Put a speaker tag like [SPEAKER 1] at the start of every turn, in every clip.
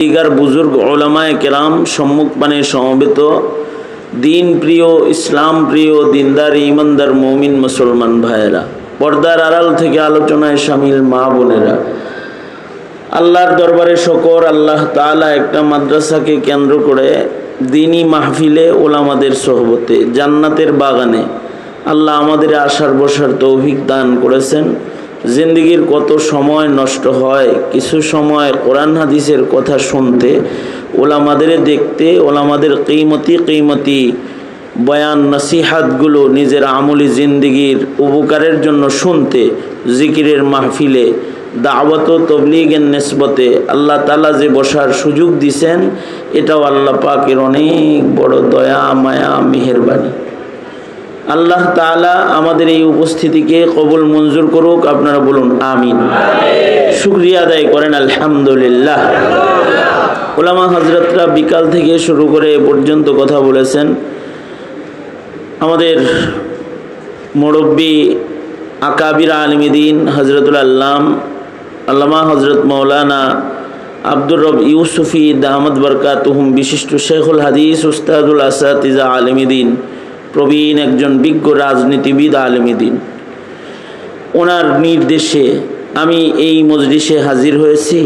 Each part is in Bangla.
[SPEAKER 1] দিগার বুজুর্গ ওলামায় কেরাম সম্মুখপানে সমবেত দিন প্রিয়, ইসলাম প্রিয়, দিনদার, ইমানদার মুসলমান ভাইয়েরা। পর্দার আড়াল থেকে আলোচনায় সামিল মা বোনেরা। আল্লাহর দরবারে শকর, আল্লাহ তাআলা একটা মাদ্রাসাকে কেন্দ্র করে দিনী মাহফিলে ওলামাদের সোহবতে, জান্নাতের বাগানে আল্লাহ আমাদের আসার বসার তৌফিক দান করেছেন। জিন্দগির কত সময় নষ্ট হয়, কিছু সময় কোরআন হাদিসের কথা শুনতে, ওলামাদের দেখতে, ওলামাদের কিমতি কিমতি বয়ান নসিহাতগুলো নিজের আমলি জিন্দিগির উপকারের জন্য শুনতে, জিকিরের মাহফিলে, দাওয়াত তবলিগের নেসবতে আল্লাহ তালা যে বসার সুযোগ দিছেন, এটাও আল্লাহ পাকের অনেক বড় দয়া, মায়া, মেহেরবানি। আল্লাহ তাআলা আমাদের এই উপস্থিতিকে কবুল মঞ্জুর করুক, আপনারা বলুন আমিন। শুক্রিয়া আদায় করেন, আলহামদুলিল্লাহ। ওলামা হজরতরা বিকাল থেকে শুরু করে এ পর্যন্ত কথা বলেছেন। আমাদের মুরব্বী আকাবির আলমিদিন হজরতুল আল্লাম, আল্লামা হজরত মৌলানা আব্দুর রব ইউসুফি দাহমদ বরকাতুহুম, বিশিষ্ট শেখুল হাদিস উস্তাদুল আসাতিজা আলমিদিন। প্রবীণ একজন বিজ্ঞ রাজনীতিবিদ আলমিদিন ওনার নির্দেশে আমি এই মজলিসে হাজির হয়েছি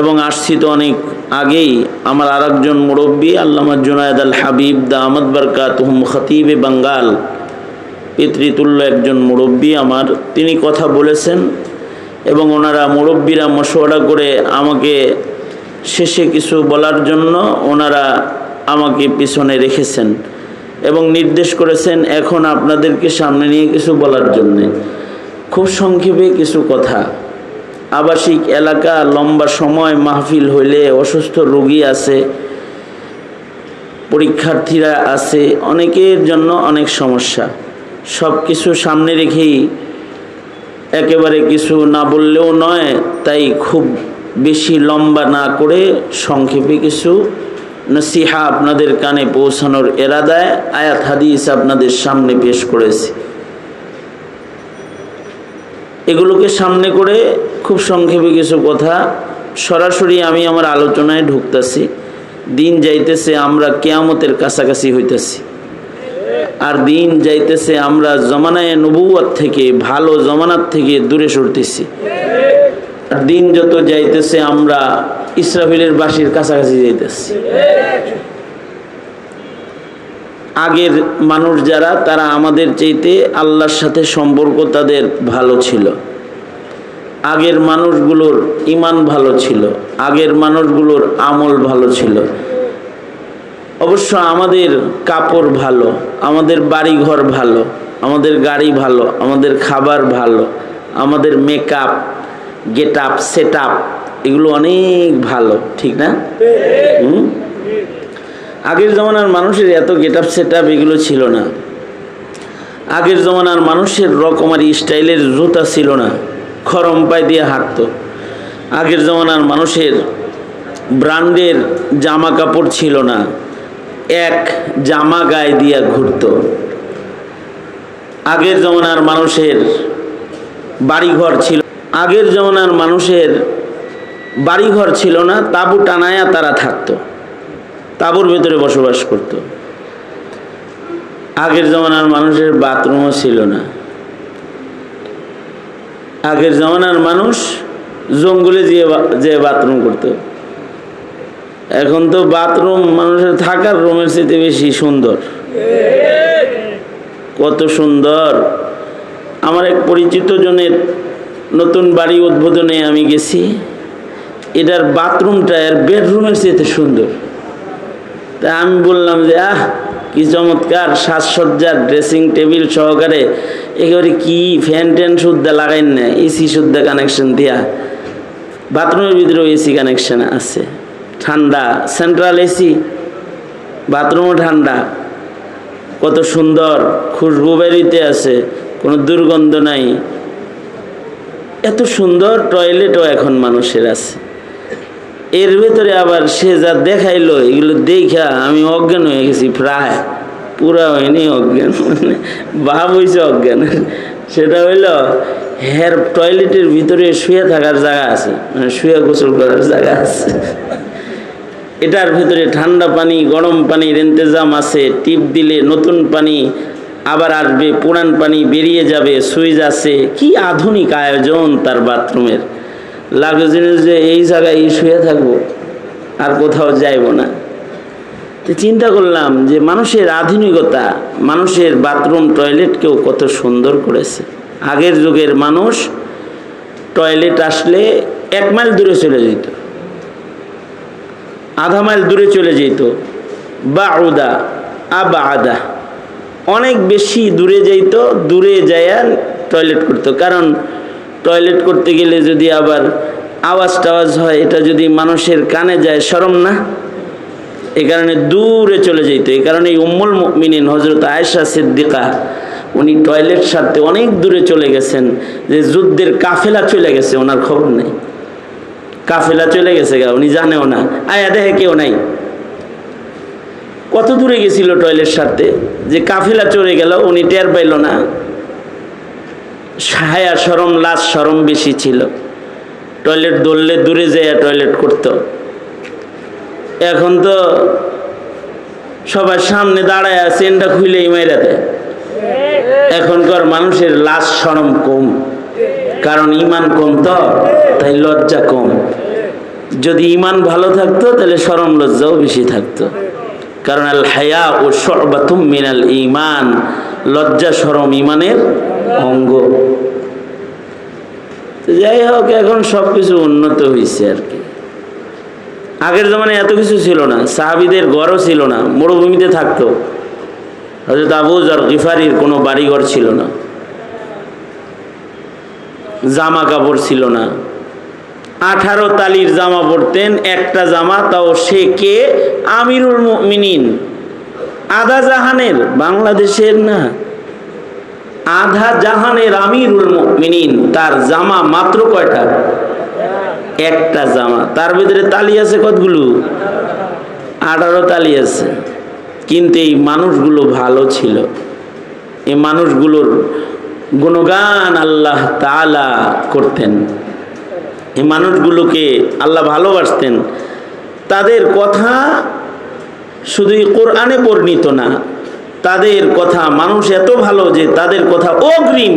[SPEAKER 1] এবং আসছি তো অনেক আগেই। আমার আর একজন মুরব্বী, আল্লামা জুনায়দ আল হাবিব দা দামদ বরকাতুহুম খতিবে বাঙ্গাল, পিতৃতুল্য একজন মুরব্বী আমার। তিনি কথা বলেছেন এবং ওনারা মুরব্বীরা মশওয়ারা করে আমাকে শেষে কিছু বলার জন্য ওনারা আমাকে পিছনে রেখেছেন। এবং নির্দেশ করেছেন এখন আপনাদেরকে সামনে নিয়ে কিছু বলার জন্যে। খুব সংক্ষেপে কিছু কথা। আবাসিক এলাকা, লম্বা সময় মাহফিল হইলে অসুস্থ রোগী আছে, পরীক্ষার্থীরা আছে, অনেকের জন্য অনেক সমস্যা। সব কিছু সামনে রেখেই একেবারে কিছু না বললেও নয়, তাই খুব বেশি লম্বা না করে সংক্ষেপে কিছু নসিহা আপনাদের কানে পৌঁছানোর এরাদায় আয়াত, হাদিস আপনাদের সামনে পেশ করেছি। এগুলোকে সামনে করে খুব সংক্ষেপে কিছু কথা। সরাসরি আমি আমার আলোচনায় ঢুকতেছি। দিন যাইতেছে, আমরা কেয়ামতের কাছাকাছি হইতেছি। আর দিন যাইতেছে, আমরা জমানায় নবুয়াত থেকে, ভালো জমানার থেকে দূরে সরতেছি। আর দিন যত যাইতেছে, আমরা ইসরাফিলের বাসির কাছাকাছি যাইতেছি। আগের মানুষ যারা, তারা আমাদের চাইতে আল্লাহর সাথে সম্পর্ক তাদের ভালো ছিল। আগের মানুষগুলোর ইমান ভালো ছিল। আগের মানুষগুলোর আমল ভালো ছিল। অবশ্য আমাদের কাপড় ভালো, আমাদের বাড়ি ঘর ভালো, আমাদের গাড়ি ভালো, আমাদের খাবার ভালো, আমাদের makeup get up set up এগুলো অনেক ভালো, ঠিক না? হুম? আগের জমানার মানুষের এত গেট আপ সেট আপ এগুলো ছিল না। আগের জমানার মানুষের রকমারি স্টাইলের জুতা ছিল না। খরম পায়ে দিয়ে হাঁটতো। আগের জমানার মানুষের ব্র্যান্ডের জামা কাপড় ছিল না। এক জামা গায়ে দিয়া ঘুরতো। আগের জমানার মানুষের বাড়িঘর ছিল। আগের জমানার মানুষের বাড়িঘর ছিল না, তাবু টানায়া তারা থাকতো। তাবুর ভেতরে বসবাস করত। আগের জমানার মানুষের বাথরুমও ছিল না। আগের জমানার মানুষ জঙ্গলে যে যে বাথরুম করতো। এখন তো বাথরুম মানুষের থাকার রুমের চেয়ে বেশি সুন্দর। কত সুন্দর। আমার এক পরিচিত জনের নতুন বাড়ি উদ্বোধনে আমি গেছি। এটার বাথরুমটা এর বেডরুমের চেয়ে সুন্দর। তা আমি বললাম যে, আহ, কি চমৎকার সাজসজ্জার ড্রেসিং টেবিল সহকারে একেবারে কি ফ্যান ট্যান শুদ্ধা লাগাইন না, এসি শুদ্ধা কানেকশন দিয়া। বাথরুমের ভিতরেও এসি কানেকশন আছে। ঠান্ডা সেন্ট্রাল এসি, বাথরুমও ঠান্ডা। কত সুন্দর, খুশবু বেরিতে আছে, কোনো দুর্গন্ধ নাই। এত সুন্দর টয়লেটও এখন মানুষের আছে। এর ভেতরে আবার সে যা দেখাইলো, এগুলো দেখা আমি অজ্ঞান হয়ে গেছি প্রায়। পুরা হয়নি অজ্ঞান মানে ভাব হয়েছে অজ্ঞান। সেটা হইল, হের টয়লেটের ভিতরে শুয়ে থাকার জায়গা আছে মানে শুয়ে গোসল করার জায়গা আছে। এটার ভিতরে ঠান্ডা পানি, গরম পানির ইন্তজাম আছে, টিপ দিলে নতুন পানি আবার আসবে, পুরান পানি বেরিয়ে যাবে, সুইচ আছে। কি আধুনিক আয়োজন তার বাথরুমের। লাগে জিনিস যে এই জায়গায় এই শুয়ে থাকব, আর কোথাও যাইব না। তো চিন্তা করলাম যে মানুষের আধুনিকতা, মানুষের বাথরুম টয়লেটকেও কত সুন্দর করেছে। আগের যুগের মানুষ টয়লেট আসলে এক মাইল দূরে চলে যেত। আধা মাইল দূরে চলে যেত। বা উদা আবা আদা অনেক বেশি দূরে যাইতো, দূরে যাইয়া টয়লেট করতো। কারণ টয়লেট করতে গেলে যদি আবার আওয়াজ টাওয়াজ হয়, এটা যদি মানুষের কানে যায়, সরম না? এই কারণে দূরে চলে যেত এই কারণে উম্মুল মিনিন হজরত আয়েশা সিদ্দিকা, উনি টয়লেট সারতে অনেক দূরে চলে গেছেন যে যুদ্ধের কাফেলা চলে গেছে, ওনার খবর নেই। কাফেলা চলে গেছে গা, উনি জানেও না। আয়া দেখে কেউ নাই। কত দূরে গেছিল টয়লেট সারতে? যে কাফেলা চলে গেল, উনি টের পাইল না। হায়া সরম, লাশ সরম বেশি ছিল। টয়লেট দৌড়লে দূরে যেয়ে টয়লেট করতো। এখন তো সবার সামনে দাঁড়ায় চেনটা খুলেই মেরে দেয়। এখনকার মানুষের লাশ সরম কম, কারণ ইমান কম তো, তাই লজ্জা কম। যদি ইমান ভালো থাকতো, তাহলে সরম লজ্জাও বেশি থাকতো। কারণ আল হায়া ও সর্বাতুম মিনাল ইমান লজ্জা সরম ইমানের অঙ্গ। যাই হোক, এখন সব কিছু উন্নত হয়েছে আর কি। আগের জমানায় এত কিছু ছিল না, সাহাবিদের ঘরও ছিল না, মরুভূমিতে থাকতো। হজরত আবুজ আর গিফারির কোনো বাড়িঘর ছিল না। জামা কাপড় ছিল না। আঠারো তালির জামা পরতেন, একটা জামা, তাও সে কে? আমিরুল মিনিন আধা জাহানের, বাংলাদেশের না, আধা জাহানের আমিরুল মিনিন তার জামা মাত্র কয়টা? একটা জামা। তার ভিতরে তালি আছে কতগুলো? আঠারো তালি আছে। কিন্তু এই মানুষগুলো ভালো ছিল। এই মানুষগুলোর গুণগান আল্লাহ তালা করতেন। এই মানুষগুলোকে আল্লাহ ভালোবাসতেন। তাদের কথা শুধুই কোরআনে বর্ণিত না, তাদের কথা মানুষ এত ভালো যে তাদের কথা অগ্রিম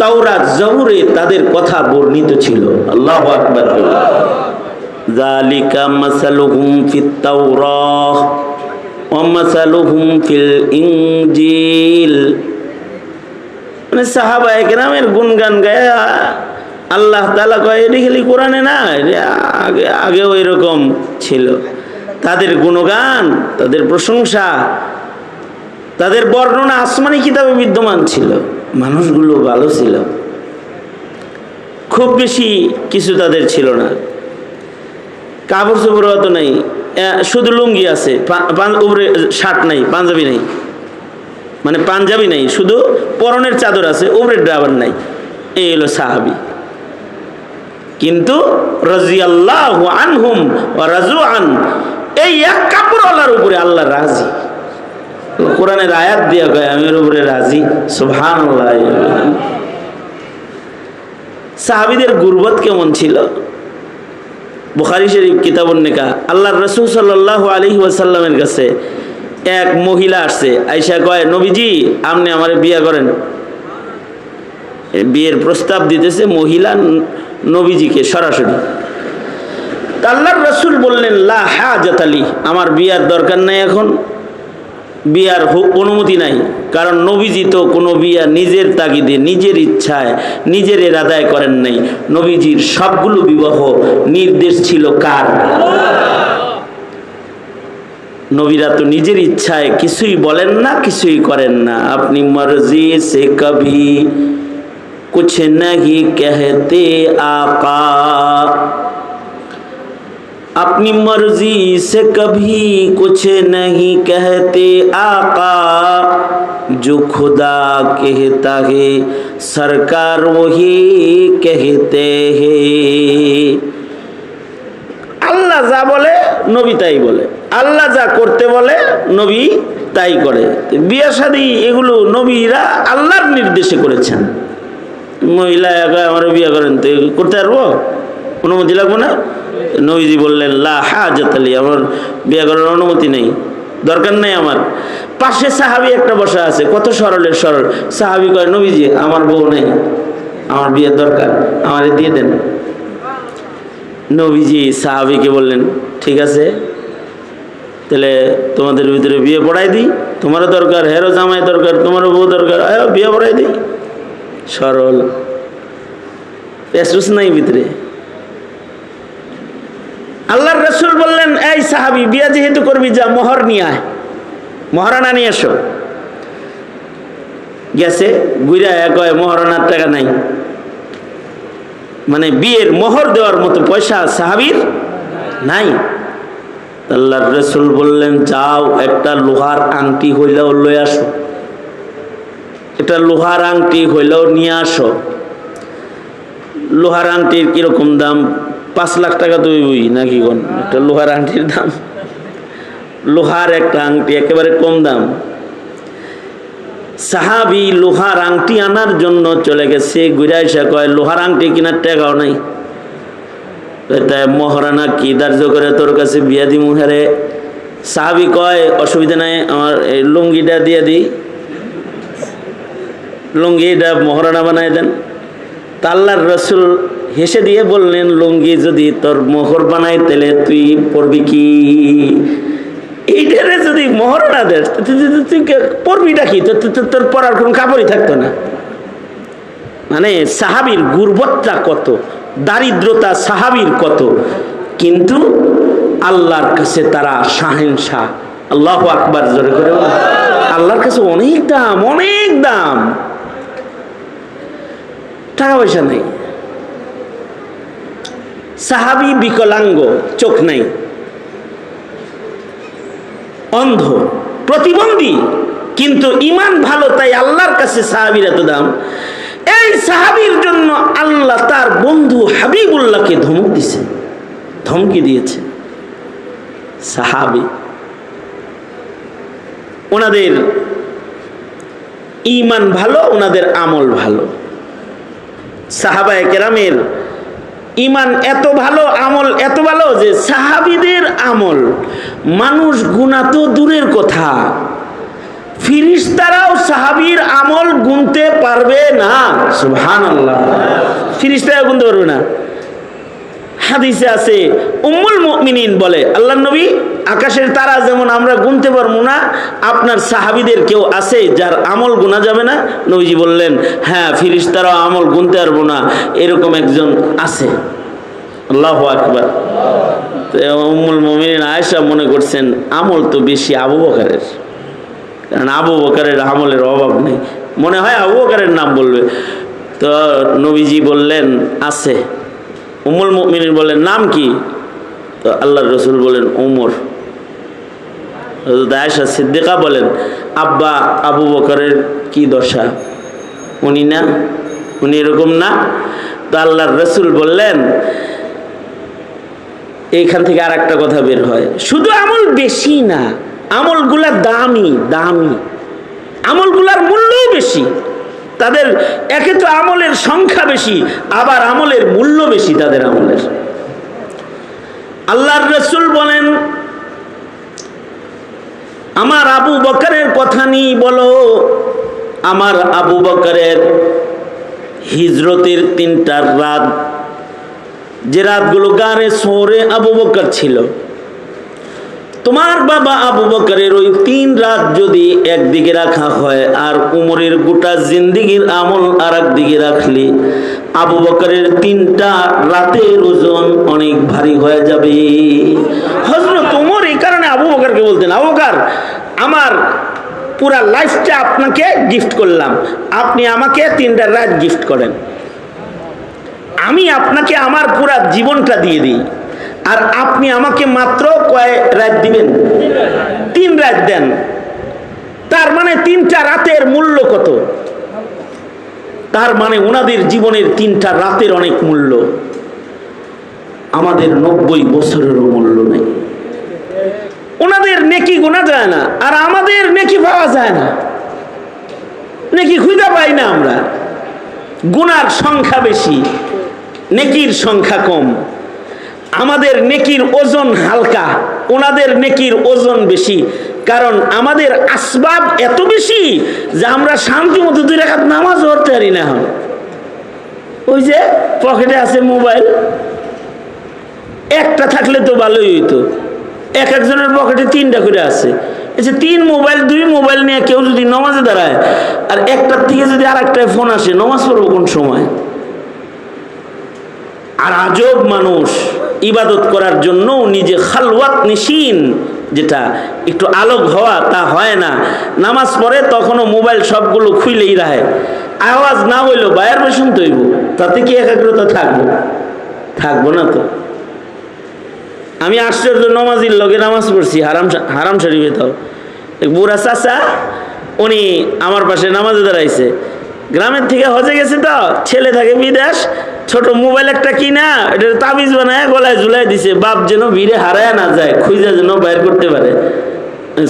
[SPEAKER 1] তাওরা জহুরে তাদের কথা বর্ণিত ছিল। আল্লাহ আকবর। জালিকা মাসালুহুম ফিত তাওরাহ ওয়া মাসালুহুম ফিল ইনজিল। মানে সাহাবা একরামের গুণগান গায়ে আল্লাহ তালা কয় এটি খালি কোরআনে না আগে ওই রকম ছিল। তাদের গুণগান, তাদের প্রশংসা, তাদের বর্ণনা আসমানি কিতাবে বিদ্যমান ছিল, মানুষগুলো ভালো ছিল। খুব বেশি কিছু তাদের ছিল না। কাপড় চোপড় অত নাই শুধু লুঙ্গি আছে উপরে শার্ট নাই, পাঞ্জাবি নাই। মানে পাঞ্জাবি নাই, শুধু পরনের চাদর আছে, উপরে ড্রাইভার নাই, এই হলো সাহাবি। কিন্তু রাজি আল্লাহ আনহুম রাজু আন এই এক কাপড়ওয়ালার উপরে আল্লাহ রাজি। কোরআনের আয়াত দিয়া কয়, আমি এর উপরে রাজি। সুভান সাহাবিদের গুরবত কেমন ছিল? বুখারি শরীফ কিতাবন্নিকা আল্লাহ রসুল সাল্লাহ আলী ওয়াসাল্লামের কাছে এক মহিলা আসছে আইসা কয়, নবীজি, আপনি আমার বিয়া করেন। বিয়ের প্রস্তাব দিতেছে মহিলা নবীজিকে সরাসরি। আল্লাহর রসুল বললেন, লা হা আলী আমার বিয়ার দরকার নাই এখন। বিয়ার অনুমতি নাই। কারণ নবীজি তো কোনো বিয়া নিজের তাগিদে, নিজের ইচ্ছায়, নিজের এরাদায় করেন নাই। নবীজির সবগুলো বিবাহ নির্দেশ ছিল কার? নবীরা তো নিজের ইচ্ছায় কিছুই বলেন না, কিছুই করেন না। আপনি মর্জি সে কবি, কুছ নাহি কহতে আকা अपनी मर्जी से कभी कुछ नहीं कहते आका जो खुदा कहता है सरकार वही कहते हैं আল্লাহ যা বলে নবী তাই বলে আল্লাহ যা করতে বলে নবী তাই করে বিয়া শাদী এগুলো নবীরা আল্লাহর নির্দেশে করেছেন মহিলা একা আমার বিয়ে করেন তো করতে পারবো অনুমতি লাগবে না? নবীজি বললেন, লা হাজাত আলী, আমার বিয়ে করার অনুমতি নেই, দরকার নেই আমার। পাশে সাহাবি একটা বসা আছে, কত সরলের সরল। সাহাবি কয়, নবীজি, আমার বউ নেই, আমার বিয়ের দরকার, আমারে দিয়ে দেন। নবীজি সাহাবিকে বললেন, ঠিক আছে, তাহলে তোমাদের ভিতরে বিয়ে পড়াই দিই, তোমারও দরকার হেরো জামাই দরকার, তোমারও বউ দরকার বিয়ে পড়াই দিই। সরল। পেসরুস নাই ভিতরে আল্লাহর রসুল বললেন এই সাহাবি, বিয়া যেহেতু করবি, যা মোহর নিয়ে আয়। মহারানা নিয়ে এসো। গেছে গুইরা এক মহারানার টাকা নাই। মানে বিয়ের মোহর দেওয়ার মতো পয়সা সাহাবির নাই। আল্লাহর রসুল বললেন, যাও, একটা লোহার আংটি হইলেও লয়ে আসো। একটা লোহার আংটি হইলেও নিয়ে আসো। লোহার আংটির কীরকম দাম? পাঁচ লাখ টাকা ওই নাকি কোন? একটা লোহার আংটির দাম। লোহার একটা আংটি, একেবারে কম দাম। সাহাবি লোহার আংটি আনার জন্য চলে গেছে, ঘুরে কয়, লোহার আংটি কেনার টাকাও নাই। মহারানা কি ধার্য করে তোর কাছে বিয়া দি মুহারে সাহাবি কয়, অসুবিধা নাই, আমার এই লুঙ্গিটা দিয়ে দিই। লুঙ্গিটা মহারানা বানাই দেন। তা আল্লাহর রসুল হেসে দিয়ে বললেন, লুঙ্গি যদি তোর মোহর বানাই, তাহলে তুই পড়বি কি? এইটারে যদি মহারানা দেস, তো তুই- কি তোর পড়ার কোনো কাপড়ই থাকতো না। মানে সাহাবির গুরবত্তা কত, দারিদ্রতা সাহাবির কত, কিন্তু আল্লাহর কাছে তারা শাহেন শাহ আল্লাহ আকবার, জোরে করে আল্লাহর কাছে অনেক দাম অনেক দাম। টাকা পয়সা নেই। সাহাবি বিকলাঙ্গ, চোখ নাই। অন্ধ, প্রতিবন্ধী, কিন্তু ইমান ভালো, তাই আল্লাহর কাছে সাহাবির এত দাম। এই সাহাবির জন্য আল্লাহ তার বন্ধু হাবিবুল্লাহকে ধমক দিছে। ধমকি দিয়েছে। সাহাবি, ওনাদের ইমান ভালো, ওনাদের আমল ভালো। সাহাবায় কেরামের ইমান এত ভালো, আমল এত ভালো যে সাহাবিদের আমল। মানুষ গুণা তো দূরের কথা। ফিরিস্তারাও সাহাবির আমল গুনতে পারবে না। সুহান আল্লাহ ফিরিস্তারাও গুনতে পারবে না। হাদিসে আছে, উম্মুল মুমিনিন বলে আল্লাহ নবী আকাশের তারা যেমন আমরা গুনতে পারব না, আপনার সাহাবিদের কেউ আছে যার আমল গুনা যাবে না? নবীজি বললেন হ্যাঁ ফিরিস্তারাও আমল গুনতে পারব না, এরকম একজন আছে। আল্লাহ আকবার। উম্মুল মুমিনিন আয়েশা মনে করছেন, আমল তো বেশি আবু বকারের। কারণ আবু বকারের আমলের অভাব নেই। মনে হয় আবু বকারের নাম বলবে। তো নবীজি বললেন, আছে। উমুল মুমিনিন বলেন, নাম কি? তো আল্লাহ রসুল বলেন, উমর। আয়েশা সিদ্দিকা বলেন, আব্বা আবু বকরের কি দশা? উনি না? উনি এরকম না? তো আল্লাহর রসুল বললেন, এইখান থেকে আর একটা কথা বের হয়। শুধু আমল বেশি না, আমলগুলা দামি দামি। আমলগুলার মূল্যও বেশি। তাদের একে তো আমলের সংখ্যা বেশি, আবার আমলের মূল্য বেশি তাদের আমলের। আল্লাহর রসুল বলেন, আমার আবু বকরের কথা নিয়ে বলো, আমার আবু বকরের হিজরতের তিনটার রাত, যে রাতগুলো গানে শহরে আবু বকর ছিল তোমার বাবা আবু বকরের ওই তিন রাত যদি একদিকে রাখা হয় আর উমরের গোটা জিন্দিগির আমল আর একদিকে রাখলে, আবু বকরের তিনটা রাতের ওজন অনেক ভারী হয়ে যাবে। হজরত উমর এই কারণে আবু বকরকে বলতেন, আবু বকর, আমার পুরা লাইফটা আপনাকে গিফট করলাম। আপনি আমাকে তিনটা রাত গিফট করেন। আমি আপনাকে আমার পুরা জীবনটা দিয়ে দিই। আর আপনি আমাকে মাত্র কয় রাত দিবেন? তিন রাত দেন। তার মানে তিনটা রাতের মূল্য কত? তার মানে ওনাদের জীবনের তিনটা রাতের অনেক মূল্য। আমাদের নব্বই বছরেরও মূল্য নেই। ওনাদের নেকি গোনা যায় না, আর আমাদের নেকি পাওয়া যায় না। নেকি খুঁজে পাই না আমরা। গুনার সংখ্যা বেশি, নেকির সংখ্যা কম। আমাদের নেকির ওজন হালকা, ওনাদের নেকির ওজন বেশি। কারণ আমাদের আসবাব এত বেশি যে আমরা শান্তি মতো দুই রেখাত নামাজ পড়তে পারি না এখন। ওই যে পকেটে আছে মোবাইল, একটা থাকলে তো ভালোই হইতো। এক একজনের পকেটে তিনটা করে আছে। এই যে তিন মোবাইল, দুই মোবাইল নিয়ে কেউ যদি নমাজে দাঁড়ায়, আর একটার থেকে যদি আর একটায় ফোন আসে, নমাজ পড়ব কোন সময়? আর আজব মানুষ ইবাদত করার জন্য নিজে খালওয়াত নিশিন, যেটা একটু আলোক হওয়া তা হয় না। নামাজ পড়ে তখনও মোবাইল সবগুলো খুইলেই রাখে আওয়াজ না হইলেও বায়ার বেশন তৈব তাতে কি একাগ্রতা থাকব? থাকব না তো। আমি আশ্চর্য নমাজির লগে নামাজ পড়ছি, হারাম হারাম শরীফে তো। বুড়া চাচা, উনি আমার পাশে নামাজে দাঁড়াইছে। গ্রামের থেকে হজে গেছে তো, ছেলে থাকে বিদেশ, ছোট মোবাইল একটা কিনা এটা তাবিজ বানায়, গলায় ঝুলাই দিছে, বাপ যেন ভিড়ে হারায় না যায়, খুঁজা যেন বাইর করতে পারে।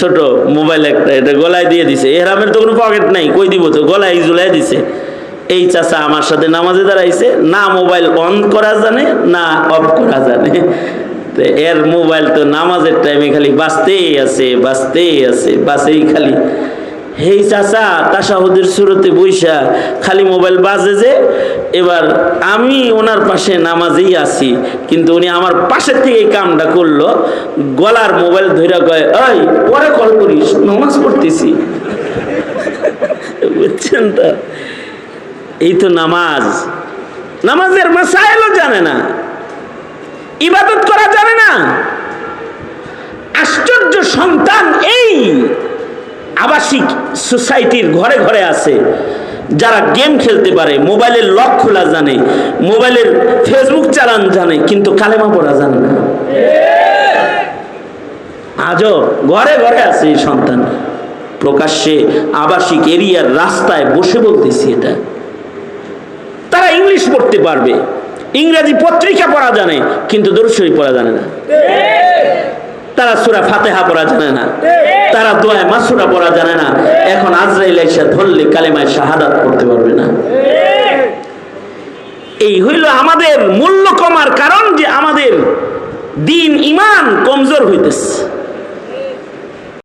[SPEAKER 1] ছোট মোবাইল একটা, এটা গলায় দিয়ে দিছে, এহরামের তো কোনো পকেট নাই, কই দিব তো, গলায় ঝুলাই দিছে। এই চাচা আমার সাথে নামাজে দাঁড়াইছে, না মোবাইল অন করা জানে, না অফ করা জানে। তো এর মোবাইল তো নামাজের টাইমে খালি বাঁচতেই আছে বাঁচতেই আছে বাসেই খালি। হেই চাচা, তাসাহুদের সুরতে বৈশা খালি মোবাইল বাজে যে, এবার আমি ওনার পাশে নামাজেই আছি, কিন্তু উনি আমার পাশের থেকে কামটা করল, গলার মোবাইল ধইরা কয় ওই পরে কল করিস, নামাজ পড়তেছি। বুঝছেন তো? এই তো নামাজ। নামাজের মাসাইলও জানে না। ইবাদত করা জানে না। আশ্চর্য সন্তান এই। আবাসিক সোসাইটির ঘরে ঘরে আছে। যারা গেম খেলতে পারে, মোবাইলের লক খোলা জানে, মোবাইলের ফেসবুক চালান জানে, কিন্তু কালেমা পড়া জানে না। আজও ঘরে ঘরে আছে এই সন্তান। প্রকাশ্যে আবাসিক এরিয়ার রাস্তায় বসে বলতেছি এটা। তারা ইংলিশ পড়তে পারবে, ইংরেজি পত্রিকা পড়া জানে, কিন্তু দরুশরী পড়া জানে না। তারা সুরা ফাতেহা পড়া জানে না। তারা দোয়ায় মাসুরা পড়া জানে না। এখন আজরাইল এসে ধরলে কালেমায় শাহাদাত করতে পারবে না। এই হইল আমাদের মূল্য কমার কারণ যে আমাদের দিন ইমান কমজোর হইতেছে।